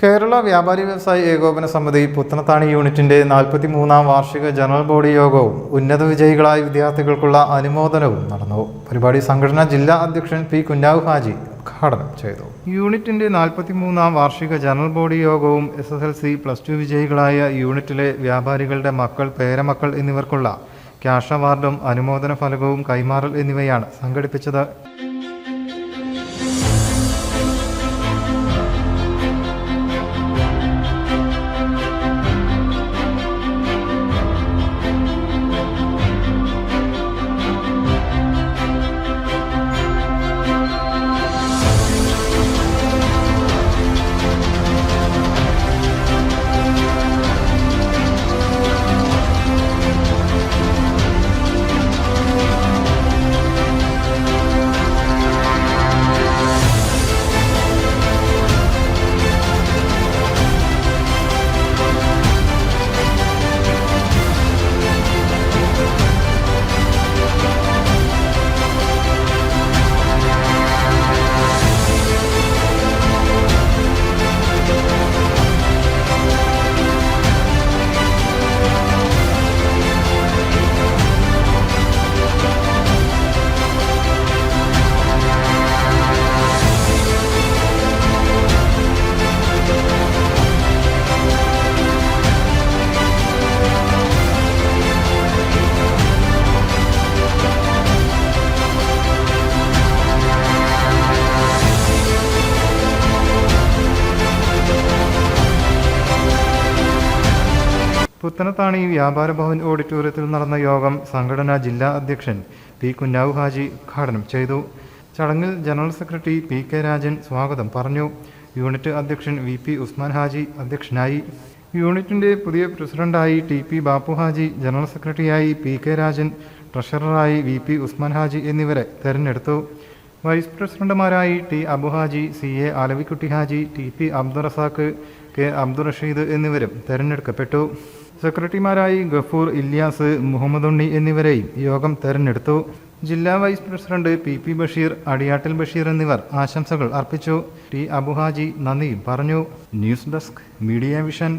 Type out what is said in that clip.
കേരള വ്യാപാരി വ്യവസായി ഏകോപന സമിതി പുത്തനത്താണി യൂണിറ്റിന്റെ നാൽപ്പത്തി മൂന്നാം വാർഷിക ജനറൽ ബോഡി യോഗവും ഉന്നത വിജയികളായ വിദ്യാർത്ഥികൾക്കുള്ള അനുമോദനവും നടന്നു. പരിപാടി സംഘടന ജില്ലാ അധ്യക്ഷൻ പി കുഞ്ഞാവ് ഹാജി ഉദ്ഘാടനം ചെയ്തു. യൂണിറ്റിന്റെ നാൽപ്പത്തി മൂന്നാം വാർഷിക ജനറൽ ബോഡി യോഗവും S S L C plus two വിജയികളായ യൂണിറ്റിലെ വ്യാപാരികളുടെ മക്കൾ പേരമക്കൾ എന്നിവർക്കുള്ള ക്യാഷ് അവാർഡും അനുമോദന ഫലകവും കൈമാറൽ എന്നിവയാണ് സംഘടിപ്പിച്ചത്. പുത്തനത്താണി വ്യാപാര ഭവൻ ഓഡിറ്റോറിയത്തിൽ നടന്ന യോഗം സംഘടനാ ജില്ലാ അധ്യക്ഷൻ പി കുഞ്ഞാവു ഹാജി ഉദ്ഘാടനം ചെയ്തു. ചടങ്ങിൽ general secretary P K Rajan സ്വാഗതം പറഞ്ഞു. യൂണിറ്റ് അധ്യക്ഷൻ വി പി ഉസ്മാൻ ഹാജി അധ്യക്ഷനായി. യൂണിറ്റിന്റെ പുതിയ പ്രസിഡന്റായി T P Bapu Haji general സെക്രട്ടറിയായി പി കെ രാജൻ ട്രഷററായി വി പി ഉസ്മാൻ ഹാജി എന്നിവരെ തെരഞ്ഞെടുത്തു. Vice പ്രസിഡന്റുമാരായി T Abu Haji C A Alavikutty Haji T P Abdurazak K Abdurasheed എന്നിവരും തെരഞ്ഞെടുക്കപ്പെട്ടു. സെക്രട്ടറിമാരായി ഗഫൂർ ഇല്യാസ് മുഹമ്മദ് ഉണ്ണി എന്നിവരെയും യോഗം തെരഞ്ഞെടുത്തു. ജില്ലാ vice president P P Basheer Adiyattil Basheer എന്നിവർ ആശംസകൾ അർപ്പിച്ചു. ടി അബുഹാജി നന്ദിയും പറഞ്ഞു. News desk media vision.